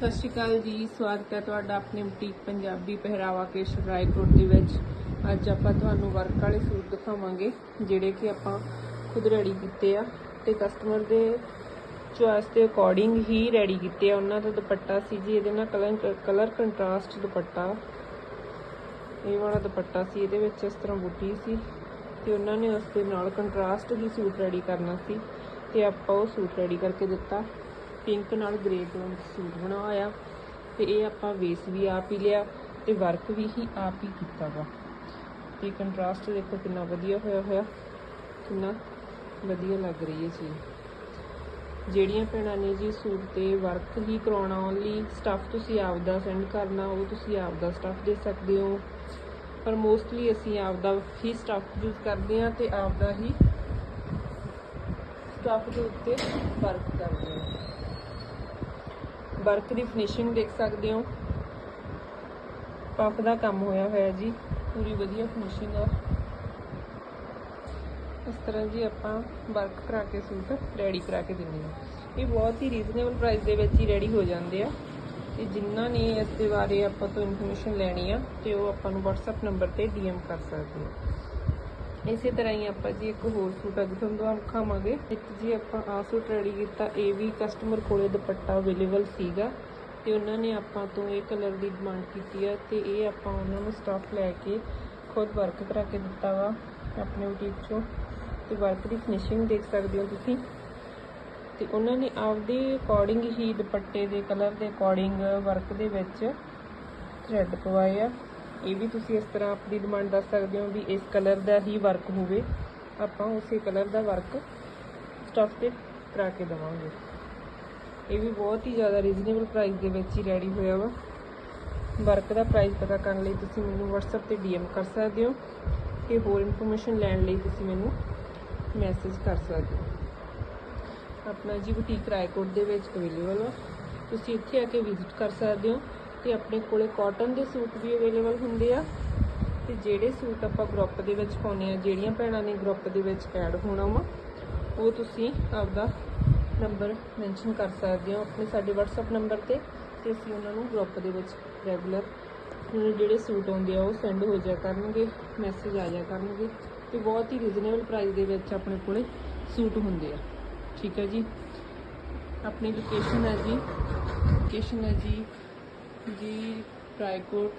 ਸਤਿ ਸ਼੍ਰੀ ਅਕਾਲ ਜੀ, ਸਵਾਗਤ ਹੈ ਤੁਹਾਡਾ ਆਪਣੇ ਬੁਟੀਕ ਪੰਜਾਬੀ ਪਹਿਰਾਵਾ ਕੇਸ਼ ਰਾਏਕੋਟ ਦੇ ਵਿੱਚ। ਅੱਜ ਆਪਾਂ ਤੁਹਾਨੂੰ ਵਰਕ ਵਾਲੇ ਸੂਟ ਦਿਖਾਵਾਂਗੇ, ਜਿਹੜੇ ਕਿ ਆਪਾਂ ਖੁਦ ਰੈਡੀ ਕੀਤੇ ਆ ਤੇ ਕਸਟਮਰ ਦੇ ਚੁਆਇਸ ਦੇ ਅਕੋਰਡਿੰਗ ਹੀ ਰੈਡੀ ਕੀਤੇ ਆ। ਉਹਨਾਂ ਦਾ ਦੁਪੱਟਾ ਸੀ ਜੀ, ਇਹਦੇ ਨਾਲ ਕਲਰ ਕਲਰ ਕੰਟਰਾਸਟ ਦੁਪੱਟਾ। ਇਹ ਵਾਲਾ ਦੁਪੱਟਾ ਸੀ, ਇਹਦੇ ਵਿੱਚ ਇਸ ਤਰ੍ਹਾਂ ਬੂਟੀ ਸੀ ਤੇ ਉਹਨਾਂ ਨੇ ਉਸ ਦੇ ਨਾਲ ਕੰਟਰਾਸਟ ਹੀ ਸੂਟ ਰੈਡੀ ਕਰਨਾ ਸੀ ਤੇ ਆਪਾਂ ਉਹ ਸੂਟ ਰੈਡੀ ਕਰਕੇ ਦਿੱਤਾ। ਪਿੰਕ ਨਾਲ ਗ੍ਰੇ ਟੋਨ ਸੂਟ ਬਣਾਇਆ ਤੇ ਇਹ ਆਪਾਂ ਵੇਸ ਵੀ ਆਪ ਹੀ ਲਿਆ ਤੇ ਵਰਕ ਵੀ ਹੀ ਆਪ ਹੀ ਕੀਤਾ ਵਾ। ਤੇ ਕੰਟਰਾਸਟ ਦੇਖੋ ਕਿੰਨਾ ਵਧੀਆ ਹੋਇਆ ਹੋਇਆ, ਕਿੰਨਾ ਵਧੀਆ ਲੱਗ ਰਹੀ ਹੈ ਚੀਜ਼ ਜਿਹੜੀਆਂ ਭੈਣਾਂ ਨੇ ਜੀ ਸੂਟ ਤੇ ਵਰਕ ਹੀ ਕਰਾਉਣਾ ਓਨਲੀ ਸਟੱਫ ਤੁਸੀਂ ਆਪਦਾ ਸੈਂਡ ਕਰਨਾ, ਉਹ ਤੁਸੀਂ ਆਪਦਾ ਸਟੱਫ ਦੇ ਸਕਦੇ ਹੋ। ਪਰ ਮੋਸਟਲੀ ਅਸੀਂ ਆਪਦਾ ਹੀ ਸਟੱਫ ਯੂਜ਼ ਕਰਦੇ ਹਾਂ ਤੇ ਆਪਦਾ ਹੀ ਸਟੱਫ ਦੇ ਉੱਤੇ ਵਰਕ ਕਰਦੇ ਹਾਂ। ਵਰਕ ਦੀ ਫਿਨਿਸ਼ਿੰਗ ਦੇਖ ਸਕਦੇ ਹੋ। ਪਫ ਦਾ ਕੰਮ ਹੋਇਆ ਹੋਇਆ ਜੀ, ਪੂਰੀ ਵਧੀਆ ਫਿਨਿਸ਼ਿੰਗ ਆ। ਇਸ ਤਰ੍ਹਾਂ ਜੀ ਆਪਾਂ ਵਰਕ ਕਰਾ ਕੇ ਸੂਟ ਰੈਡੀ ਕਰਾ ਕੇ ਦਿੰਦੇ ਹਾਂ। ਇਹ ਬਹੁਤ ਹੀ ਰੀਜ਼ਨੇਬਲ ਪ੍ਰਾਈਸ ਦੇ ਵਿੱਚ ਹੀ ਰੈਡੀ ਹੋ ਜਾਂਦੇ ਆ। ਤੇ ਜਿਨ੍ਹਾਂ ਨੇ ਇਸ ਦੇ ਬਾਰੇ ਆਪਾਂ ਤੋਂ ਇਨਫੋਰਮੇਸ਼ਨ ਲੈਣੀ ਆ, ਤੇ ਉਹ ਆਪਾਂ ਨੂੰ WhatsApp ਨੰਬਰ ਤੇ DM ਕਰ ਸਕਦੇ ਆ। ਇਸੇ ਤਰ੍ਹਾਂ ਹੀ ਆਪਾਂ ਜੀ ਇੱਕ ਹੋਰ ਸੂਟ ਅੱਜ ਤੁਹਾਨੂੰ ਦਿਖਾਵਾਂਗੇ ਇੱਕ ਜੀ ਆਪਾਂ ਆ ਸੂਟ ਰੈਡੀ ਕੀਤਾ, ਇਹ ਵੀ ਕਸਟਮਰ ਕੋਲੇ ਦੁਪੱਟਾ ਅਵੇਲੇਬਲ ਸੀਗਾ ਤੇ ਉਹਨਾਂ ਨੇ ਆਪਾਂ ਤੋਂ ਇਹ ਕਲਰ ਦੀ ਡਿਮਾਂਡ ਕੀਤੀ ਆ ਤੇ ਇਹ ਆਪਾਂ ਉਹਨਾਂ ਨੂੰ ਸਟਾਫ ਲੈ ਕੇ ਖੁਦ ਵਰਕ ਕਰਾ ਕੇ ਦਿੱਤਾ ਵਾ ਆਪਣੇ ਬੁਟੀਕ ਚੋਂ। ਤੇ ਵਰਕ ਦੀ ਫਿਨਿਸ਼ਿੰਗ ਦੇਖ ਸਕਦੇ ਹੋ ਤੁਸੀਂ। ਤੇ ਉਹਨਾਂ ਨੇ ਆਪਦੇ ਅਕੋਰਡਿੰਗ ਹੀ ਦੁਪੱਟੇ ਦੇ ਕਲਰ ਦੇ ਅਕੋਰਡਿੰਗ ਵਰਕ ਦੇ ਵਿੱਚ ਥ੍ਰੈਡ ਪਵਾਏ ਆ। ਇਹ ਵੀ ਤੁਸੀਂ ਇਸ ਤਰ੍ਹਾਂ ਆਪਣੀ ਡਿਮਾਂਡ ਦੱਸ ਸਕਦੇ ਹੋ ਵੀ ਇਸ ਕਲਰ ਦਾ ਹੀ ਵਰਕ ਹੋਵੇ। ਆਪਾਂ ਉਸੇ ਕਲਰ ਦਾ ਵਰਕ ਸਟਫ ਤੇ ਕਰਾ ਕੇ ਦਵਾਂਗੇ। ਇਹ ਵੀ ਬਹੁਤ ਹੀ ਜ਼ਿਆਦਾ ਰੀਜ਼ਨੇਬਲ ਪ੍ਰਾਈਸ ਦੇ ਵਿੱਚ ਹੀ ਰੈਡੀ ਹੋਇਆ ਵਾ। ਵਰਕ ਦਾ ਪ੍ਰਾਈਸ ਪਤਾ ਕਰਨ ਲਈ ਤੁਸੀਂ ਮੈਨੂੰ WhatsApp ਤੇ DM ਕਰ ਸਕਦੇ ਹੋ ਤੇ ਹੋਰ ਇਨਫੋਰਮੇਸ਼ਨ ਲੈਣ ਲਈ ਤੁਸੀਂ ਮੈਨੂੰ ਮੈਸੇਜ ਕਰ ਸਕਦੇ ਹੋ। ਆਪਣਾ ਜੀ ਬੁਟੀਕ ਰਾਏਕੋਟ ਦੇ ਵਿੱਚ ਅਵੇਲੇਬਲ ਆ। ਤੁਸੀਂ ਇੱਥੇ ਆ ਕੇ ਵਿਜ਼ਿਟ ਕਰ ਸਕਦੇ ਹੋ। ਤੇ ਆਪਣੇ ਕੋਲੇ ਕਾਟਨ ਦੇ ਸੂਟ ਵੀ ਅਵੇਲੇਬਲ ਹੁੰਦੇ ਆ। ਤੇ ਜਿਹੜੇ ਸੂਟ ਆਪਾਂ ਗਰੁੱਪ ਦੇ ਵਿੱਚ ਪਾਉਨੇ ਆ, ਜਿਹੜੀਆਂ ਭੈਣਾਂ ਨੇ ਗਰੁੱਪ ਦੇ ਵਿੱਚ ਐਡ ਹੋਣਾ ਵਾ, ਉਹ ਤੁਸੀਂ ਆਪਦਾ ਨੰਬਰ ਮੈਂਸ਼ਨ ਕਰ ਸਕਦੇ ਹੋ ਆਪਣੇ ਸਾਡੇ WhatsApp ਨੰਬਰ ਤੇ ਤੇ ਅਸੀਂ ਉਹਨਾਂ ਨੂੰ ਗਰੁੱਪ ਦੇ ਵਿੱਚ ਰੈਗੂਲਰ ਜਿਹੜੇ ਸੂਟ ਆਉਂਦੇ ਆ, ਉਹ ਸੈਂਡ ਹੋ ਜਾਇਆ ਕਰਨਗੇ ਮੈਸੇਜ ਆ ਜਾਇਆ ਕਰਨਗੇ। ਤੇ ਬਹੁਤ ਹੀ ਰੀਜ਼ਨੇਬਲ ਪ੍ਰਾਈਸ ਦੇ ਵਿੱਚ ਆਪਣੇ ਕੋਲੇ ਸੂਟ ਹੁੰਦੇ ਆ। ਠੀਕ ਹੈ ਜੀ? ਆਪਣੀ ਲੋਕੇਸ਼ਨ ਹੈ ਜੀ ਲੋਕੇਸ਼ਨ ਹੈ ਜੀ ਜੀ ਰਾਏਕੋਟ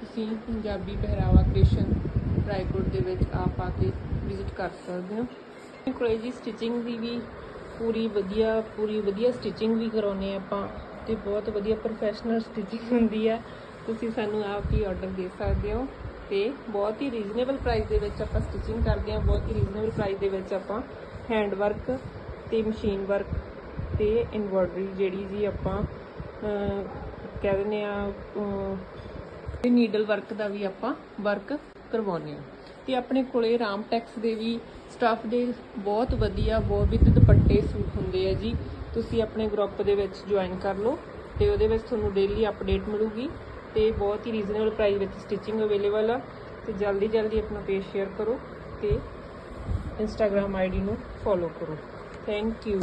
ਤੁਸੀਂ ਪੰਜਾਬੀ ਪਹਿਰਾਵਾ ਕ੍ਰਿਸ਼ਨ ਰਾਏਕੋਟ ਦੇ ਵਿੱਚ ਆਪ ਆ ਕੇ ਵਿਜ਼ਿਟ ਕਰ ਸਕਦੇ ਹੋ। ਮੇਰੇ ਜੀ ਸਟਿਚਿੰਗ ਦੀ ਵੀ ਪੂਰੀ ਵਧੀਆ ਪੂਰੀ ਵਧੀਆ ਸਟਿਚਿੰਗ ਵੀ ਕਰਾਉਨੇ ਆਪਾਂ ਤੇ ਬਹੁਤ ਵਧੀਆ ਪ੍ਰੋਫੈਸ਼ਨਲ ਸਟਿਚਿੰਗ ਹੁੰਦੀ ਹੈ। ਤੁਸੀਂ ਸਾਨੂੰ ਆਪ ਹੀ ਆਰਡਰ ਦੇ ਸਕਦੇ ਹੋ ਤੇ ਬਹੁਤ ਹੀ ਰੀਜ਼ਨੇਬਲ ਪ੍ਰਾਈਸ ਦੇ ਵਿੱਚ ਆਪਾਂ ਸਟਿਚਿੰਗ ਕਰਦੇ ਹਾਂ, ਬਹੁਤ ਹੀ ਰੀਜ਼ਨੇਬਲ ਪ੍ਰਾਈਸ ਦੇ ਵਿੱਚ ਆਪਾਂ ਹੈਂਡ ਵਰਕ ਤੇ ਮਸ਼ੀਨ ਵਰਕ ਤੇ ਐਮਬ੍ਰੋਇਡਰੀ ਜਿਹੜੀ ਜੀ ਆਪਾਂ ਕਹਿ ਦਿੰਦੇ ਆ ਤੇ ਨੀਡਲ ਵਰਕ ਦਾ ਵੀ ਆਪਾਂ ਵਰਕ ਕਰਵਾਉਂਦੇ ਆ ਤੇ ਆਪਣੇ ਕੋਲੇ ਰਾਮਟੈਕਸ ਦੇ ਵੀ ਸਟਾਫ ਦੇ ਬਹੁਤ ਵਧੀਆ, ਬਹੁਤ ਵਿਦ ਦੁਪੱਟੇ ਸੂਟ ਹੁੰਦੇ ਆ ਜੀ। ਤੁਸੀਂ ਆਪਣੇ ਗਰੁੱਪ ਦੇ ਵਿੱਚ ਜੁਆਇਨ ਕਰ ਲਓ ਤੇ ਉਹਦੇ ਵਿੱਚ ਤੁਹਾਨੂੰ ਡੇਲੀ ਅਪਡੇਟ ਮਿਲੂਗੀ ਤੇ ਬਹੁਤ ਹੀ ਰੀਜ਼ਨੇਬਲ ਪ੍ਰਾਈਸ ਵਿੱਚ ਸਟਿਚਿੰਗ ਅਵੇਲੇਬਲ ਆ। ਤੇ ਜਲਦੀ ਜਲਦੀ ਆਪਣਾ ਪੇਜ ਸ਼ੇਅਰ ਕਰੋ ਤੇ ਇੰਸਟਾਗ੍ਰam ਆਈਡੀ ਨੂੰ ਫੋਲੋ ਕਰੋ। Thank you